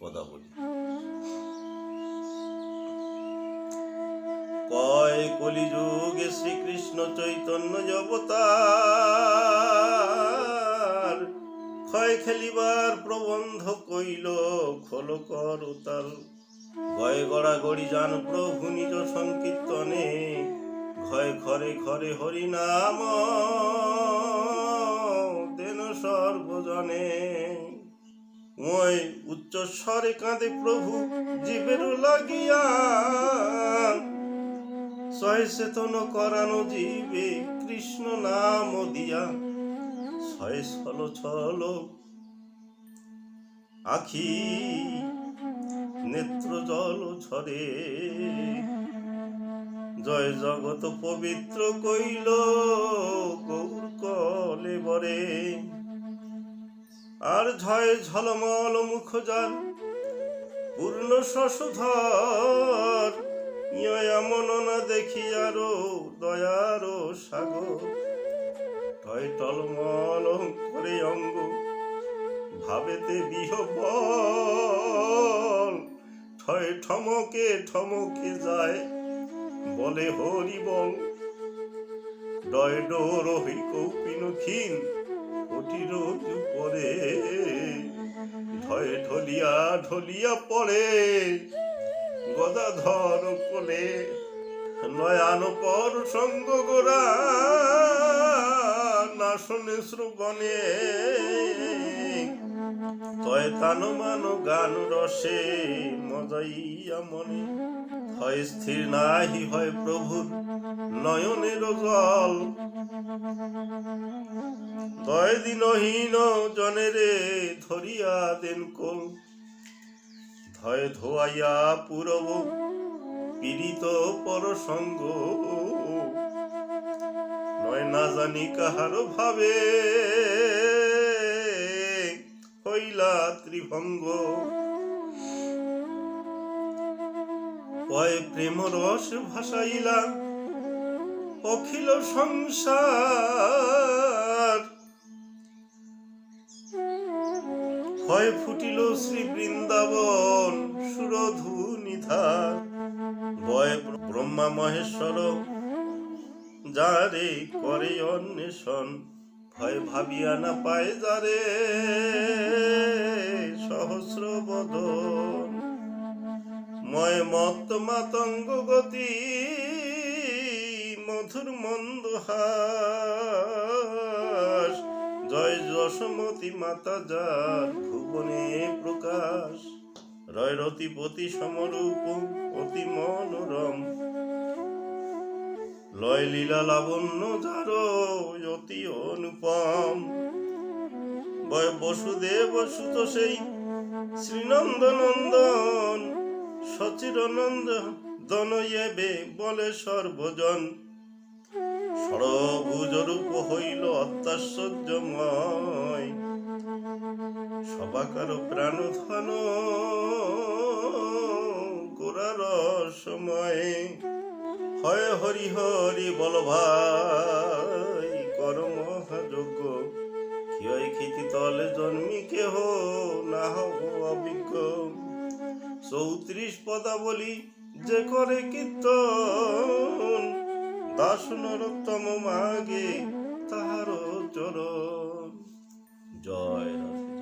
পদাবলী। কয় কলিযুগে শ্রীকৃষ্ণ চৈতন্য অবতার ক্ষয় খেলিবার প্রবন্ধ কইল খোল কর তাল গয়ে গড়া গড়ি যান প্রভু নিজ সংকীর্তনে ঘয় ঘরে ঘরে হরি নাম দেন সর্বজনে। ওই উচ্চ স্বরে কাঁদে, প্রভু জীবের লাগিয়া। ছয় করানো জীবে কৃষ্ণ নাম দিয়া। ছয় ছল ছল আখি নেত্র জল ঝরে। জয় জগত পবিত্র কইল আর ঝয় ঝলমল মুখ যার। পূর্ণ শশধর এমন না দেখি আরও দয়ারো সাগর। টয় টলমল করে অঙ্গ, ভাবেতে বিহবল। ঠয় ঠমকে ঠমকে যায়, বলে হরি বল ডয় ডোর হই কৌপিন ক্ষীণ কোটির পরে ঢয়ে ঢলিয়া ঢলিয়া পড়ে। গদাধর কোলে নয়ান পর সঙ্গ গোরা। না শোনে শ্রবণে তয় তান মান গান রসে মজাইয়া মনে। হয় স্থির নাহি, হয় প্রভুর নয়নের জল। দয় দিনহীন জনেরে ধরিয়া দেন কোল। ধয় ধোয়াইয়া পুরব পীড়িত পরসঙ্গ। নয় না জানি কাহার ভাবে। হইলা ত্রিভঙ্গ। কয় প্রেম রস ভাসাইলা। অখিল সংসার। হয় ফুটিল শ্রী বৃন্দাবন সুরধু ধার বয় ব্রহ্মা মহেশ্বর যারে করে অন্বেষণ, ভয় ভাবিয়া না পায় যারে। সহস্র বদন, ময় মত্ত মাতঙ্গ গতি, মধুর মন্দ হাস। জয় যশমতী মাতা যার ভুবনে প্রকাশ। রয় রতিপতি সমরূপ অতি মনোরম লয় লীলা লাবণ্য যার অতি অনুপম। বসুদেব সুত সেই শ্রীনন্দনন্দন সচিরনন্দ দনয়েবে বলে সর্বজন। সরভুজরূপ হইল অত্যাশ্চর্যময়, সবাকার প্রাণ ধন গোরার সময় হয় হরি হরি বল ভাই, করম যোগ্য। ক্ষয় খ্যাতি তলে জন্মি কেহ না হব অভিজ্ঞ। চৌত্রিশ পদাবলী যে করে কীর্তন, দাস নরোত্তম মাগে তাহার চরণ। জয় রাধে।